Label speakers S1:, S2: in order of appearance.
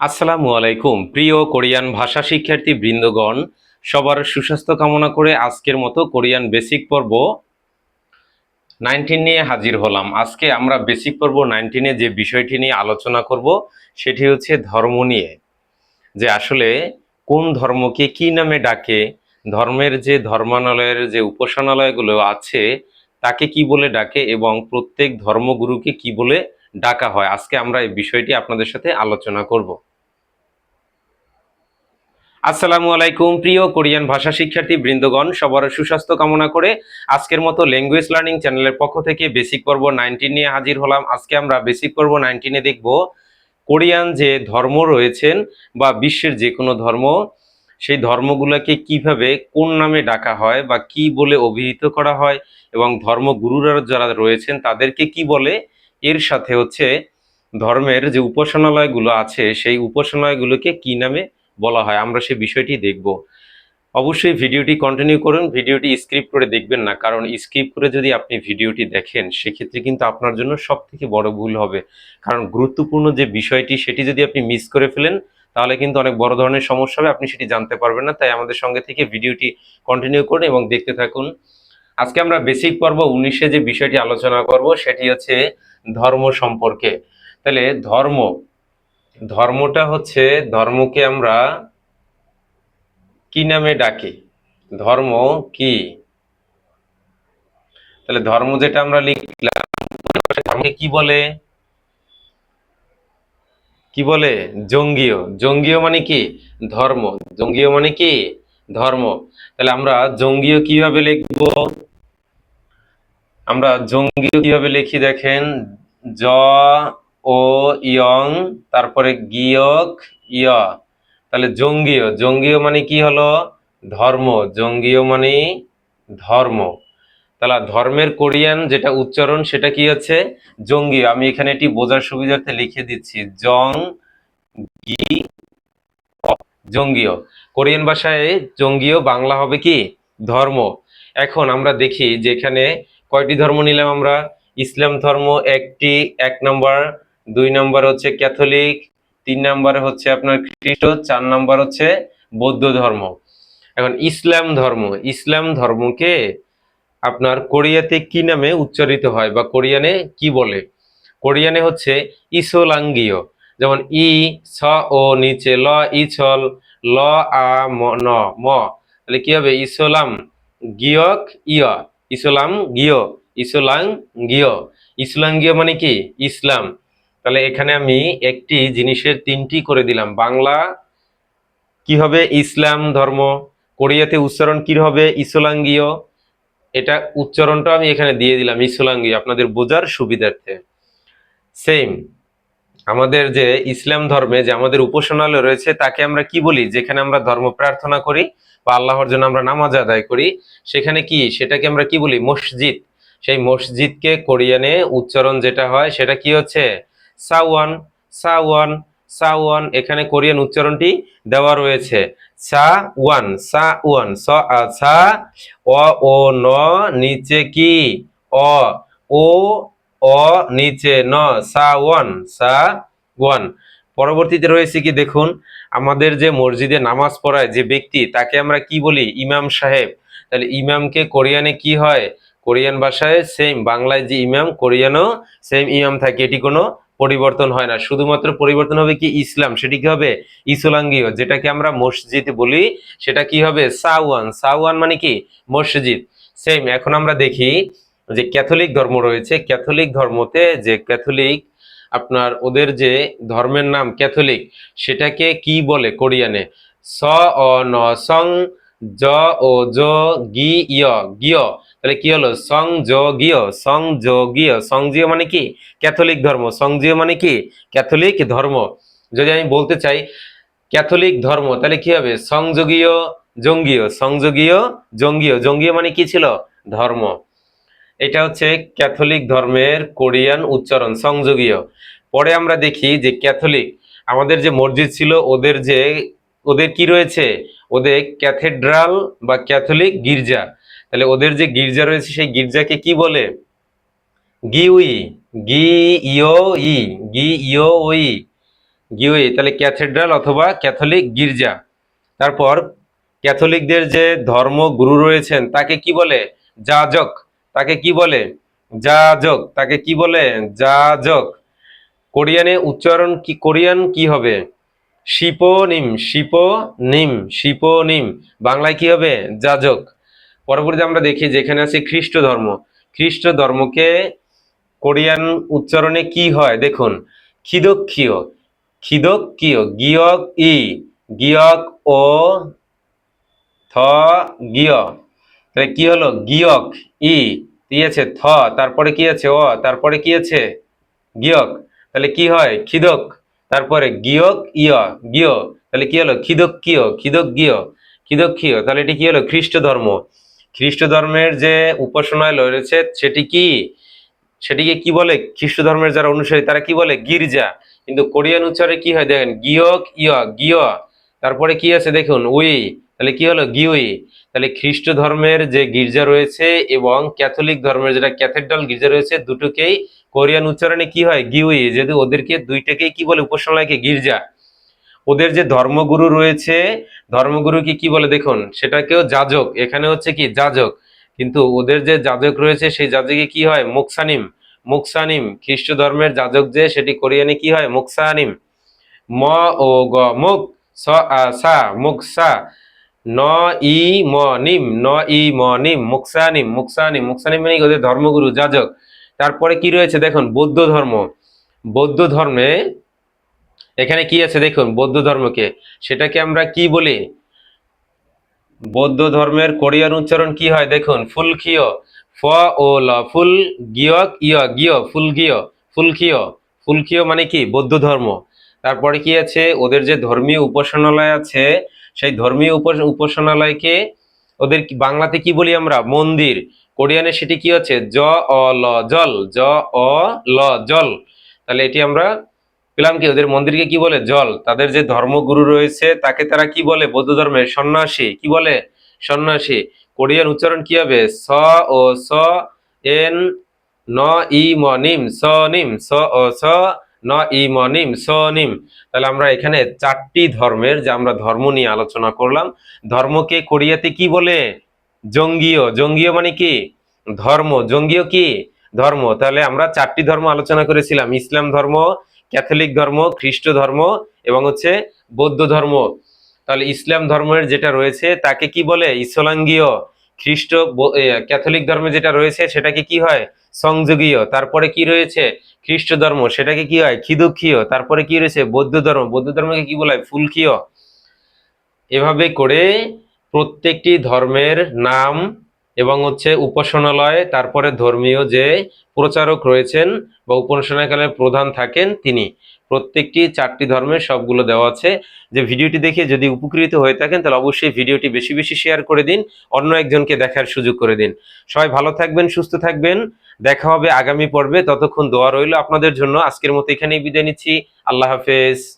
S1: আসসালামু আলাইকুম। প্রিয় কোরিয়ান ভাষা শিক্ষার্থী বৃন্দগণ, সবার সুস্বাস্থ্য কামনা করে আজকের মতো কোরিয়ান বেসিক পর্ব নাইনটিন নিয়ে হাজির হলাম। আজকে আমরা বেসিক পর্ব নাইনটিনে যে বিষয়টি নিয়ে আলোচনা করব, সেটি হচ্ছে ধর্ম নিয়ে। যে আসলে কোন ধর্মকে কি নামে ডাকে, ধর্মের যে ধর্মালয়ের যে উপাসনালয়গুলো আছে, তাকে কি বলে ডাকে এবং প্রত্যেক ধর্মগুরুকে কি বলে ডাকা হয়, আজকে আমরা এই বিষয়টি আপনাদের সাথে আলোচনা করব। আসসালামু আলাইকুম, প্রিয় কোরিয়ান ভাষা শিক্ষার্থী বৃন্দগণ, সবার সুস্বাস্থ্য কামনা করে আজকের মতো ল্যাঙ্গুয়েজ লার্নিং চ্যানেলের পক্ষ থেকে বেসিক পর্ব নাইনটিন নিয়ে হাজির হলাম। আজকে আমরা বেসিক পর্ব নাইনটিনে দেখব কোরিয়ান যে ধর্ম রয়েছেন বা বিশ্বের যে কোনো ধর্ম, সেই ধর্মগুলোকে কীভাবে কোন নামে ডাকা হয় বা কি বলে অভিহিত করা হয় এবং ধর্মগুরুরা যারা রয়েছেন তাদেরকে কি বলে? এর সাথে হচ্ছে ধর্মের যে উপাসনালয়গুলো আছে, সেই উপাসনালয়গুলোকে কি নামে বলা হয়। আমরা সেই বিষয়টি দেখব। অবশ্যই ভিডিওটি কন্টিনিউ করুন, ভিডিওটি স্ক্রিপ্ট করে দেখবেন না, কারণ স্ক্রিপ্ট করে যদি আপনি ভিডিওটি দেখেন, সেক্ষেত্রে কিন্তু আপনার জন্য সব থেকে বড় ভুল হবে। কারণ গুরুত্বপূর্ণ যে বিষয়টি, সেটি যদি আপনি মিস করে ফেলেন, তাহলে কিন্তু অনেক বড় ধরনের সমস্যা হবে, আপনি সেটি জানতে পারবেন না। তাই আমাদের সঙ্গে থেকে ভিডিওটি কন্টিনিউ করুন এবং দেখতে থাকুন। আজকে আমরা বেসিক পর্ব উনিশে যে বিষয়টি আলোচনা করব, সেটি হচ্ছে ধর্ম সম্পর্কে। তাহলে ধর্ম ধর্মটা হচ্ছে ধর্মকে আমরা কি নামে ডাকি? ধর্ম কি? তাহলে ধর্ম যেটা আমরা লিখলাম কি বলে? কি বলে? জঙ্গীয়। জঙ্গীয় মানে কি? ধর্ম। জঙ্গীয় মানে কি? ধর্ম। তাহলে আমরা জঙ্গীয় কীভাবে লিখব? আমরা জঙ্গীয় কীভাবে লিখি দেখেন, জ ও, ইয়ং, তারপরে গিয়ক ইয় তাহলে জঙ্গীয় জঙ্গীয় মানে কি হলো? ধর্ম, জঙ্গীয় মানে ধর্ম। তাহলে ধর্মের কোরিয়ান যেটা উচ্চারণ সেটা কি হচ্ছে? জঙ্গীয়। আমি এখানে এটি বোঝার সুবিধার্থে লিখে দিচ্ছি। জং, গি জঙ্গীয়। কোরিয়ান ভাষায় জঙ্গীয়, বাংলা হবে কি? ধর্ম। এখন আমরা দেখি যেখানে কয়টি ধর্ম নিলাম আমরা? ইসলাম ধর্ম একটি, এক নম্বর দুই নম্বর হচ্ছে ক্যাথলিক, তিন নম্বর হচ্ছে আপনার খ্রিস্ট, চার নম্বর হচ্ছে বৌদ্ধ ধর্ম। এখন ইসলাম ধর্ম, ইসলাম ধর্মকে আপনার কোরিয়াতে কি নামে উচ্চারিত হয় বা কোরিয়ানে কি বলে? কোরিয়ানে হচ্ছে ইসোলাঙ্গীয়, যেমন ই ছ ও, নিচে ল ইছল ল আ, ম, ন, ম। তাহলে কি হবে? ইসলাম গিয়ক, ইয়। ইসলাম গিয় ইসলাং গিয় ইসলাঙ্গীয় মানে কি? ইসলাম। তাহলে এখানে আমি একটি জিনিসের তিনটি করে দিলাম। বাংলা কি হবে? ইসলাম, ধর্ম। কোরিয়াতে উচ্চারণ কি হবে? ইসলাঙ্গীয়। এটা উচ্চারণটা আমি এখানে দিয়ে দিলাম, ইসলাঙ্গীয়। আপনাদের বোঝার সুবিধার্থে। সেম আমাদের যে ইসলাম ধর্মে যে আমাদের উপাসনালয় রয়েছে, তাকে আমরা কি বলি? যেখানে আমরা ধর্ম প্রার্থনা করি বা আল্লাহর জন্য আমরা নামাজ আদায় করি, সেখানে কি? সেটাকে আমরা কি বলি? মসজিদ। সেই মসজিদকে কোরিয়ানে উচ্চারণ যেটা হয়, সেটা কি হচ্ছে? সাওয়ান সাওয়ান সাওয়ান। এখানে কোরিয়ান উচ্চারণটি দেওয়া রয়েছে। সা ওয়ান সা ওয়ান স সা অ, ও, ন, নিচে কি? অ, ও, অ, নিচে, ন সা ওয়ান সা ওয়ান পরবর্তীতে রয়েছে কি দেখুন, আমাদের যে মসজিদে নামাজ পড়ায় যে ব্যক্তি, তাকে আমরা কি বলি? ইমাম সাহেব। তাহলে ইমামকে কোরিয়ানে কি হয়? কোরিয়ান ভাষায় সেম বাংলায় যে ইমাম, কোরিয়ানও সেম ইমাম থাকে। এটি কোনো পরিবর্তন হয় না। শুধুমাত্র পরিবর্তন হবে কি ইসলাম? সেটি কি হবে? ইসলাঙ্গীয়, যেটাকে আমরা মসজিদ বলি, সেটা কি হবে? সাওয়ান। সাওয়ান মানে কি? মসজিদ। সেম এখন আমরা দেখি যে ক্যাথলিক ধর্ম রয়েছে। ক্যাথলিক ধর্মতে যে ক্যাথলিক, আপনার ওদের যে ধর্মের নাম ক্যাথলিক, সেটাকে কি বলে কোরিয়ানে? স, অ, ন, সং জ ও জ গি ইয় গিয় তাহলে কি হলো? সং জ গিয় সং জ গিয় সংজীয় মানে কি? ক্যাথলিক ধর্ম। সংজীয় মানে কি? ক্যাথলিক ধর্ম। যদি আমি বলতে চাই, ক্যাথলিক ধর্ম, তাহলে কি হবে? সংযোগীয়, জঙ্গীয়। সংযোগীয়, জঙ্গীয়। জঙ্গীয় মানে কি ছিল? ধর্ম। এটা হচ্ছে ক্যাথলিক ধর্মের কোরিয়ান উচ্চারণ, সংযোগীয়। পরে আমরা দেখি যে ক্যাথলিক, আমাদের যে মসজিদ ছিল, ওদের যে, ওদের কি রয়েছে? ওদের ক্যাথেড্রাল বা ক্যাথলিক গির্জা। তাহলে ওদের যে গির্জা রয়েছে, সেই গির্জাকে কি বলে? গিউই গি ইও ই গি ইও ওই গিওই তাহলে ক্যাথেড্রাল অথবা ক্যাথলিক গির্জা। তারপর ক্যাথলিকদের যে ধর্ম গুরু রয়েছেন, তাকে কি বলে? যাজক। তাকে কি বলে? যাজক। তাকে কি বলে? যাজক। কোরিয়ানে উচ্চারণ কি, কোরিয়ান কি হবে? শিপোনিম শিপোনিম শিপোনিম। বাংলায় কি হবে? যাজক। পরবর্তীতে আমরা দেখি যেখানে আছে খ্রিস্ট ধর্ম। খ্রিস্ট ধর্মকে কোরিয়ান উচ্চারণে কি হয়? দেখুন খিদক্ষীয় খিদক্ষীয় গিয়ক ই। গিয়ক ও থ, গিয়। তাহলে কি হলো? গিয়ক ই। আছে? থ। তারপরে কি আছে? অ। তারপরে কি আছে? গিয়ক। তাহলে কি হয়? খিদক তারপরে গিয়ক ইয়, গিয়, তাহলে কি হলো? খিদক কিয় খিদক গিয় খিদক তাহলে এটি কি হলো? খ্রিস্ট ধর্ম খ্রিস্ট ধর্মের যে উপাসনায় রয়েছে সেটি কি? সেটিকে কি বলে? খ্রিস্ট ধর্মের যারা অনুসারী, তারা কি বলে? গির্জা। কিন্তু কোরিয়ান উচ্চারে কি হয় দেখেন? গিয়ক, ইয়, গিয়। তারপরে কি আছে দেখুন? উই, তাহলে কি হলো? গিউই। তাহলে খ্রিস্ট ধর্মের যে গির্জা রয়েছে এবং ক্যাথলিক ধর্মের যেটা ক্যাথেড্রাল গির্জা রয়েছে দুটোকেই কোরিয়ান উচ্চারণে কি হয়? গিউই। যদি ওদেরকে দুইটাকেই কি বলে উপাসনালয়কে গির্জা। ওদের যে ধর্মগুরু রয়েছে, ধর্মগুরুকে কি বলে দেখুন? সেটাকেও যাজক। এখানে হচ্ছে কি? যাজক। কিন্তু ওদের যে যাজক রয়েছে, সেই যাজকে কি হয়? মুকসানিম। মুকসানিম। খ্রিস্ট ধর্মের যাজক যে, সেটি কোরিয়ানে কি হয়? মুকসানিম। ম ও গ। মুক স। মুকসা। ন ই ম নিম ন ই ম নিম মানে ওদের ধর্মগুরু, যাজক। তারপরে কি রয়েছে দেখুন, বৌদ্ধ ধর্ম। বৌদ্ধ ধর্মে এখানে কি আছে দেখুন, বৌদ্ধ ধর্মকে। সেটাকে আমরা কি বলি? বৌদ্ধ ধর্মের কোরিয়ান উচ্চারণ কি হয় দেখুন ফুলখিয় ফ, ও, ল, ফুল গিয়ক ইয়, গিয় ফুলগিয় ফুলখিয় ফুলখিয় মানে কি? বৌদ্ধ ধর্ম। তারপরে কি আছে? ওদের যে ধর্মীয় উপাসনালয় আছে সেই ধর্মীয় উপাস- উপাসনালয়কে ওদের বাংলাতে কি বলি আমরা? মন্দির। কোরিয়ানে সেটি কি হচ্ছে জ, অ, ল, জল। জ, অ, ল, জল। তাহলে এটি আমরা পেলাম কি? ওদের মন্দিরকে কি বলে? জল। তাদের যে ধর্মগুরু রয়েছে, তাকে তারা কি বলে? বৌদ্ধ ধর্মের সন্ন্যাসী। কি বলে? সন্ন্যাসী। কোরিয়ান উচ্চারণ কি হবে? স, ও, স, এন, ন, ই, ম, নিম। স নিম। স, ও, স ন, ই, ম, নিম, স, নিম। তাহলে আমরা এখানে চারটি ধর্মের যে আমরা ধর্ম নিয়ে আলোচনা করলাম, ধর্মকে কোরিয়াতে কি বলে? জঙ্গীয়। জঙ্গীয় মানে কি? ধর্ম। জঙ্গীয় কি? ধর্ম। তাহলে আমরা চারটি ধর্ম আলোচনা করেছিলাম, ইসলাম ধর্ম, ক্যাথলিক ধর্ম, খ্রিস্ট ধর্ম এবং হচ্ছে বৌদ্ধ ধর্ম। তাহলে ইসলাম ধর্মের যেটা রয়েছে তাকে কি বলে? ইসলাঙ্গীয়। খ্রিস্ট ক্যাথলিক ধর্মে যেটা রয়েছে সেটাকে কি হয়? সংযোগীয়। তারপরে কি রয়েছে? খ্রিস্ট ধর্ম, সেটাকে কি হয়? খিদুক্ষীয়। তারপরে কি রয়েছে? বৌদ্ধ ধর্ম। বৌদ্ধ ধর্মকে কি বলা হয়? ফুলক্ষীয়। এভাবে করে প্রত্যেকটি ধর্মের নাম এবং হচ্ছে উপাসনালয়, তারপরে ধর্মীয় যে প্রচারক রয়েছেন বা উপাসনাকালের প্রধান থাকেন তিনি। প্রত্যেকটি চারটি ধর্মের সবগুলো দেওয়া আছে। যে ভিডিওটি দেখে যদি উপকৃত হয়ে থাকেন, তাহলে অবশ্যই ভিডিওটি বেশি বেশি শেয়ার করে দিন। অন্য একজনকে দেখার সুযোগ করে দিন। সবাই ভালো থাকবেন, সুস্থ থাকবেন। দেখা হবে আগামী পর্বে। ততক্ষণ দোয়া রইল আপনাদের জন্য। আজকের মতো এখানেই বিদায় নিচ্ছি। আল্লাহ হাফেজ।